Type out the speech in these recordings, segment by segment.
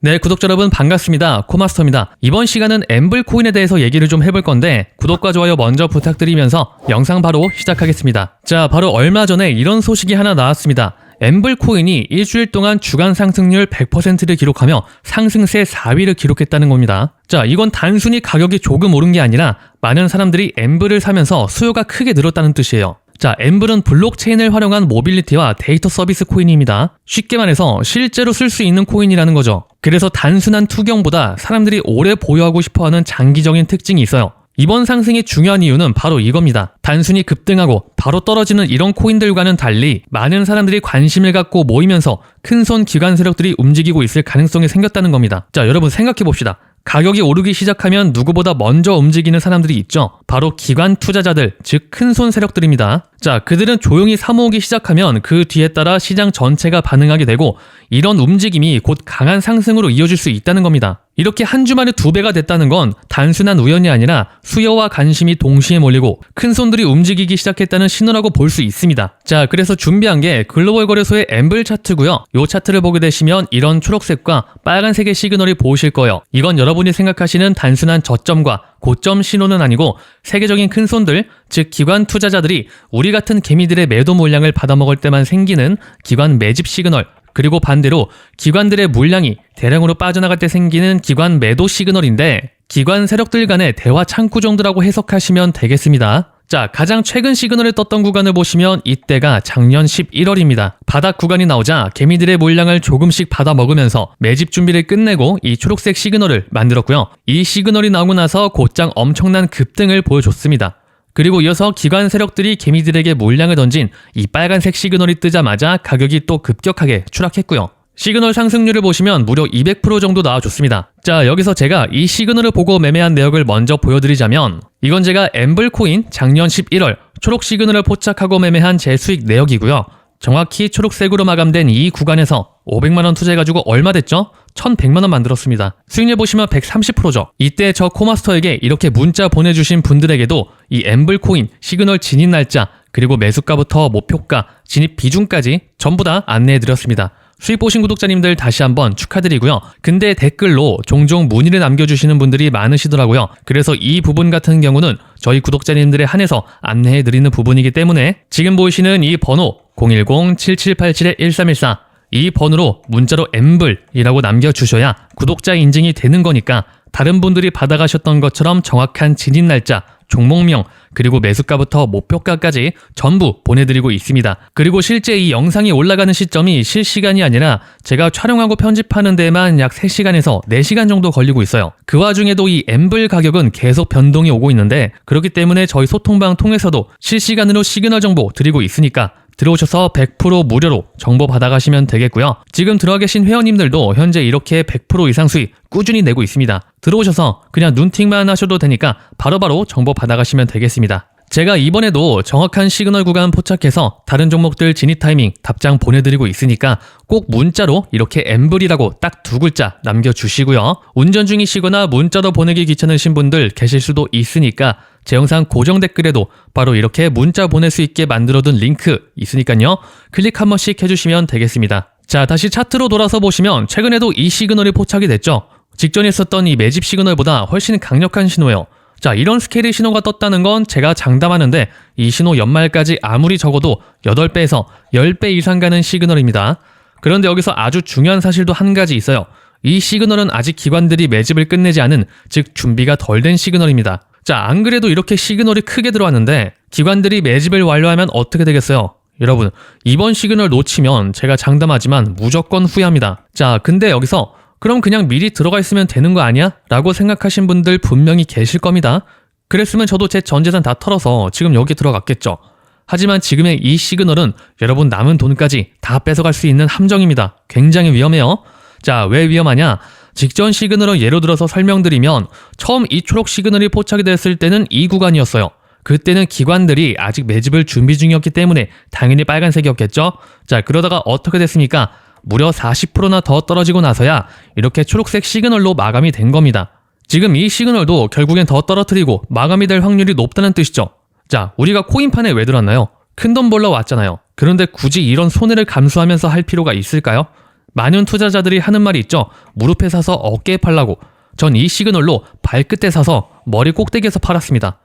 네, 구독자 여러분 반갑습니다. 코마스터입니다. 이번 시간은 엠블 코인에 대해서 얘기를 좀 해볼 건데 구독과 좋아요 먼저 부탁드리면서 영상 바로 시작하겠습니다. 자, 바로 얼마 전에 이런 소식이 하나 나왔습니다. 엠블 코인이 일주일 동안 주간 상승률 100%를 기록하며 상승세 4위를 기록했다는 겁니다. 자, 이건 단순히 가격이 조금 오른 게 아니라 많은 사람들이 엠블을 사면서 수요가 크게 늘었다는 뜻이에요. 자, 엠블은 블록체인을 활용한 모빌리티와 데이터 서비스 코인입니다. 쉽게 말해서 실제로 쓸 수 있는 코인이라는 거죠. 그래서 단순한 투경보다 사람들이 오래 보유하고 싶어하는 장기적인 특징이 있어요. 이번 상승의 중요한 이유는 바로 이겁니다. 단순히 급등하고 바로 떨어지는 이런 코인들과는 달리 많은 사람들이 관심을 갖고 모이면서 큰손 기관 세력들이 움직이고 있을 가능성이 생겼다는 겁니다. 자, 여러분 생각해 봅시다. 가격이 오르기 시작하면 누구보다 먼저 움직이는 사람들이 있죠. 바로 기관 투자자들, 즉 큰손 세력들입니다. 자, 그들은 조용히 사모으기 시작하면 그 뒤에 따라 시장 전체가 반응하게 되고 이런 움직임이 곧 강한 상승으로 이어질 수 있다는 겁니다. 이렇게 한 주 만에 두 배가 됐다는 건 단순한 우연이 아니라 수요와 관심이 동시에 몰리고 큰 손들이 움직이기 시작했다는 신호라고 볼 수 있습니다. 자, 그래서 준비한 게 글로벌 거래소의 엠블 차트고요. 이 차트를 보게 되시면 이런 초록색과 빨간색의 시그널이 보이실 거예요. 이건 여러분이 생각하시는 단순한 저점과 고점 신호는 아니고 세계적인 큰 손들, 즉 기관 투자자들이 우리 같은 개미들의 매도 물량을 받아먹을 때만 생기는 기관 매집 시그널, 그리고 반대로 기관들의 물량이 대량으로 빠져나갈 때 생기는 기관 매도 시그널인데 기관 세력들 간의 대화 창구 정도라고 해석하시면 되겠습니다. 자, 가장 최근 시그널에 떴던 구간을 보시면 이때가 작년 11월입니다. 바닥 구간이 나오자 개미들의 물량을 조금씩 받아 먹으면서 매집 준비를 끝내고 이 초록색 시그널을 만들었고요. 이 시그널이 나오고 나서 곧장 엄청난 급등을 보여줬습니다. 그리고 이어서 기관 세력들이 개미들에게 물량을 던진 이 빨간색 시그널이 뜨자마자 가격이 또 급격하게 추락했고요. 시그널 상승률을 보시면 무려 200% 정도 나와줬습니다. 자, 여기서 제가 이 시그널을 보고 매매한 내역을 먼저 보여드리자면 이건 제가 엠블코인 작년 11월 초록 시그널을 포착하고 매매한 제 수익 내역이고요. 정확히 초록색으로 마감된 이 구간에서 500만원 투자해가지고 얼마 됐죠? 1100만원 만들었습니다. 수익률 보시면 130%죠. 이때 저 코마스터에게 이렇게 문자 보내주신 분들에게도 이 엠블코인 시그널 진입 날짜 그리고 매수가부터 목표가 진입 비중까지 전부 다 안내해드렸습니다. 수익 보신 구독자님들 다시 한번 축하드리고요. 근데 댓글로 종종 문의를 남겨주시는 분들이 많으시더라고요. 그래서 이 부분 같은 경우는 저희 구독자님들에 한해서 안내해드리는 부분이기 때문에 지금 보이시는 이 번호 010-7787-1314 이 번호로 문자로 엠블이라고 남겨주셔야 구독자 인증이 되는 거니까 다른 분들이 받아가셨던 것처럼 정확한 진입 날짜, 종목명, 그리고 매수가부터 목표가까지 전부 보내드리고 있습니다. 그리고 실제 이 영상이 올라가는 시점이 실시간이 아니라 제가 촬영하고 편집하는 데만 약 3시간에서 4시간 정도 걸리고 있어요. 그 와중에도 이 엠블 가격은 계속 변동이 오고 있는데 그렇기 때문에 저희 소통방 통해서도 실시간으로 시그널 정보 드리고 있으니까 들어오셔서 100% 무료로 정보 받아가시면 되겠고요. 지금 들어와 계신 회원님들도 현재 이렇게 100% 이상 수익 꾸준히 내고 있습니다. 들어오셔서 그냥 눈팅만 하셔도 되니까 바로바로 정보 받아가시면 되겠습니다. 제가 이번에도 정확한 시그널 구간 포착해서 다른 종목들 진입 타이밍 답장 보내드리고 있으니까 꼭 문자로 이렇게 엠블이라고 딱 두 글자 남겨주시고요. 운전 중이시거나 문자로 보내기 귀찮으신 분들 계실 수도 있으니까 제 영상 고정 댓글에도 바로 이렇게 문자 보낼 수 있게 만들어둔 링크 있으니까요. 클릭 한 번씩 해주시면 되겠습니다. 자, 다시 차트로 돌아서 보시면 최근에도 이 시그널이 포착이 됐죠. 직전에 썼던 이 매집 시그널보다 훨씬 강력한 신호예요. 자, 이런 스케일의 신호가 떴다는 건 제가 장담하는데 이 신호 연말까지 아무리 적어도 8배에서 10배 이상 가는 시그널입니다. 그런데 여기서 아주 중요한 사실도 한 가지 있어요. 이 시그널은 아직 기관들이 매집을 끝내지 않은, 즉 준비가 덜 된 시그널입니다. 자, 안 그래도 이렇게 시그널이 크게 들어왔는데 기관들이 매집을 완료하면 어떻게 되겠어요? 여러분, 이번 시그널 놓치면 제가 장담하지만 무조건 후회합니다. 자, 근데 여기서 그럼 그냥 미리 들어가 있으면 되는 거 아니야? 라고 생각하신 분들 분명히 계실 겁니다. 그랬으면 저도 제 전 재산 다 털어서 지금 여기 들어갔겠죠. 하지만 지금의 이 시그널은 여러분 남은 돈까지 다 뺏어갈 수 있는 함정입니다. 굉장히 위험해요. 자, 왜 위험하냐? 직전 시그널을 예로 들어서 설명드리면 처음 이 초록 시그널이 포착이 됐을 때는 이 구간이었어요. 그때는 기관들이 아직 매집을 준비 중이었기 때문에 당연히 빨간색이었겠죠? 자, 그러다가 어떻게 됐습니까? 무려 40%나 더 떨어지고 나서야 이렇게 초록색 시그널로 마감이 된 겁니다. 지금 이 시그널도 결국엔 더 떨어뜨리고 마감이 될 확률이 높다는 뜻이죠. 자, 우리가 코인판에 왜 들었나요? 큰 돈 벌러 왔잖아요. 그런데 굳이 이런 손해를 감수하면서 할 필요가 있을까요? 많은 투자자들이 하는 말이 있죠. 무릎에 사서 어깨에 팔라고. 전 이 시그널로 발끝에 사서 머리 꼭대기에서 팔았습니다.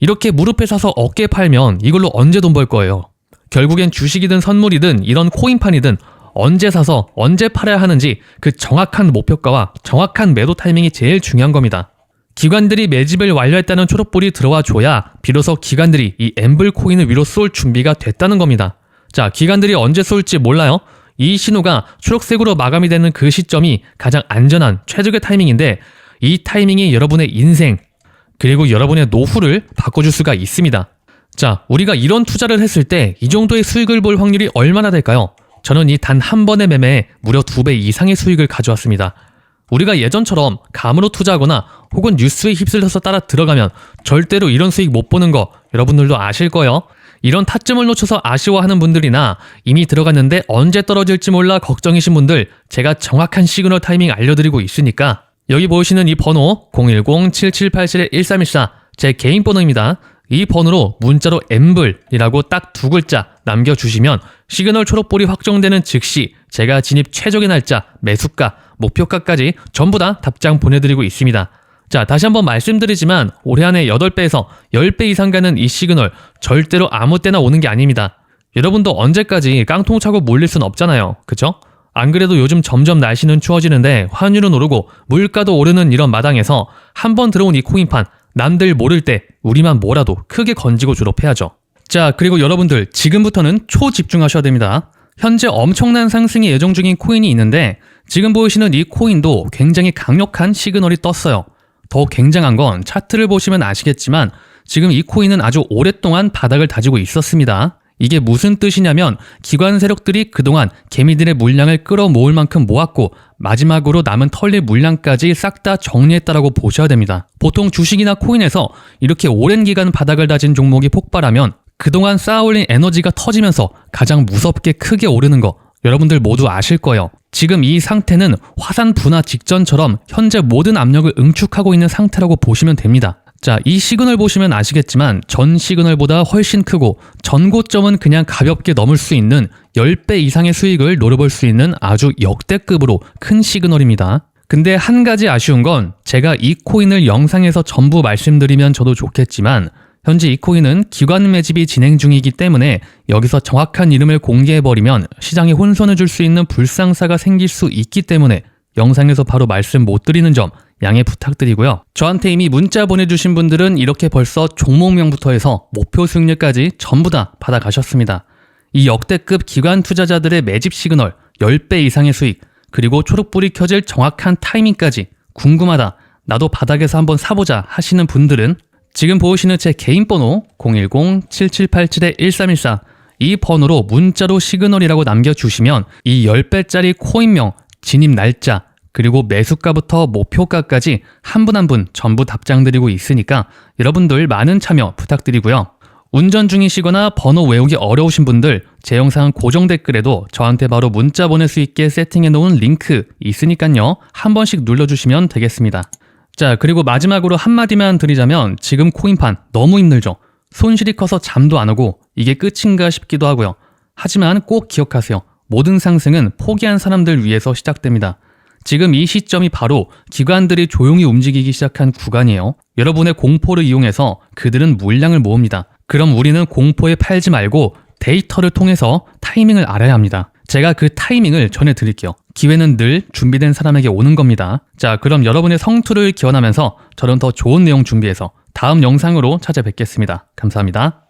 이렇게 무릎에 사서 어깨에 팔면 이걸로 언제 돈 벌 거예요? 결국엔 주식이든 선물이든 이런 코인판이든 언제 사서 언제 팔아야 하는지 그 정확한 목표가와 정확한 매도 타이밍이 제일 중요한 겁니다. 기관들이 매집을 완료했다는 초록불이 들어와 줘야 비로소 기관들이 이 엠블 코인을 위로 쏠 준비가 됐다는 겁니다. 자, 기관들이 언제 쏠지 몰라요? 이 신호가 초록색으로 마감이 되는 그 시점이 가장 안전한 최적의 타이밍인데 이 타이밍이 여러분의 인생 그리고 여러분의 노후를 바꿔줄 수가 있습니다. 자, 우리가 이런 투자를 했을 때 이 정도의 수익을 볼 확률이 얼마나 될까요? 저는 이 단 한 번의 매매에 무려 두 배 이상의 수익을 가져왔습니다. 우리가 예전처럼 감으로 투자하거나 혹은 뉴스에 휩쓸려서 따라 들어가면 절대로 이런 수익 못 보는 거 여러분들도 아실 거예요. 이런 타점을 놓쳐서 아쉬워하는 분들이나 이미 들어갔는데 언제 떨어질지 몰라 걱정이신 분들 제가 정확한 시그널 타이밍 알려드리고 있으니까 여기 보이시는 이 번호 010-7787-1314 제 개인 번호입니다. 이 번호로 문자로 엠블이라고 딱 두 글자 남겨주시면 시그널 초록볼이 확정되는 즉시 제가 진입 최적의 날짜, 매수가, 목표가까지 전부 다 답장 보내드리고 있습니다. 자, 다시 한번 말씀드리지만 올해 안에 8배에서 10배 이상 가는 이 시그널 절대로 아무 때나 오는 게 아닙니다. 여러분도 언제까지 깡통 차고 몰릴 순 없잖아요. 그쵸? 안 그래도 요즘 점점 날씨는 추워지는데 환율은 오르고 물가도 오르는 이런 마당에서 한 번 들어온 이 코인판 남들 모를 때 우리만 뭐라도 크게 건지고 졸업해야죠. 자, 그리고 여러분들 지금부터는 초집중하셔야 됩니다. 현재 엄청난 상승이 예정 중인 코인이 있는데 지금 보이시는 이 코인도 굉장히 강력한 시그널이 떴어요. 더 굉장한 건 차트를 보시면 아시겠지만 지금 이 코인은 아주 오랫동안 바닥을 다지고 있었습니다. 이게 무슨 뜻이냐면 기관 세력들이 그동안 개미들의 물량을 끌어모을 만큼 모았고 마지막으로 남은 털릴 물량까지 싹 다 정리했다라고 보셔야 됩니다. 보통 주식이나 코인에서 이렇게 오랜 기간 바닥을 다진 종목이 폭발하면 그동안 쌓아올린 에너지가 터지면서 가장 무섭게 크게 오르는 거 여러분들 모두 아실 거예요. 지금 이 상태는 화산 분화 직전처럼 현재 모든 압력을 응축하고 있는 상태라고 보시면 됩니다. 자, 이 시그널 보시면 아시겠지만 전 시그널보다 훨씬 크고 전고점은 그냥 가볍게 넘을 수 있는 10배 이상의 수익을 노려볼 수 있는 아주 역대급으로 큰 시그널입니다. 근데 한 가지 아쉬운 건 제가 이 코인을 영상에서 전부 말씀드리면 저도 좋겠지만 현재 이 코인은 기관 매집이 진행 중이기 때문에 여기서 정확한 이름을 공개해버리면 시장에 혼선을 줄 수 있는 불상사가 생길 수 있기 때문에 영상에서 바로 말씀 못 드리는 점 양해 부탁드리고요. 저한테 이미 문자 보내주신 분들은 이렇게 벌써 종목명부터 해서 목표 수익률까지 전부 다 받아가셨습니다. 이 역대급 기관 투자자들의 매집 시그널 10배 이상의 수익 그리고 초록불이 켜질 정확한 타이밍까지 궁금하다. 나도 바닥에서 한번 사보자 하시는 분들은 지금 보이시는 제 개인 번호 010-7787-1314 이 번호로 문자로 시그널이라고 남겨주시면 이 10배짜리 코인명, 진입 날짜, 그리고 매수가부터 목표가까지 한분 한 분 전부 답장 드리고 있으니까 여러분들 많은 참여 부탁드리고요. 운전 중이시거나 번호 외우기 어려우신 분들 제 영상 고정 댓글에도 저한테 바로 문자 보낼 수 있게 세팅해 놓은 링크 있으니까요. 한 번씩 눌러주시면 되겠습니다. 자, 그리고 마지막으로 한마디만 드리자면 지금 코인판 너무 힘들죠? 손실이 커서 잠도 안 오고 이게 끝인가 싶기도 하고요. 하지만 꼭 기억하세요. 모든 상승은 포기한 사람들 위해서 시작됩니다. 지금 이 시점이 바로 기관들이 조용히 움직이기 시작한 구간이에요. 여러분의 공포를 이용해서 그들은 물량을 모읍니다. 그럼 우리는 공포에 팔지 말고 데이터를 통해서 타이밍을 알아야 합니다. 제가 그 타이밍을 전해드릴게요. 기회는 늘 준비된 사람에게 오는 겁니다. 자, 그럼 여러분의 성투를 기원하면서 저는 더 좋은 내용 준비해서 다음 영상으로 찾아뵙겠습니다. 감사합니다.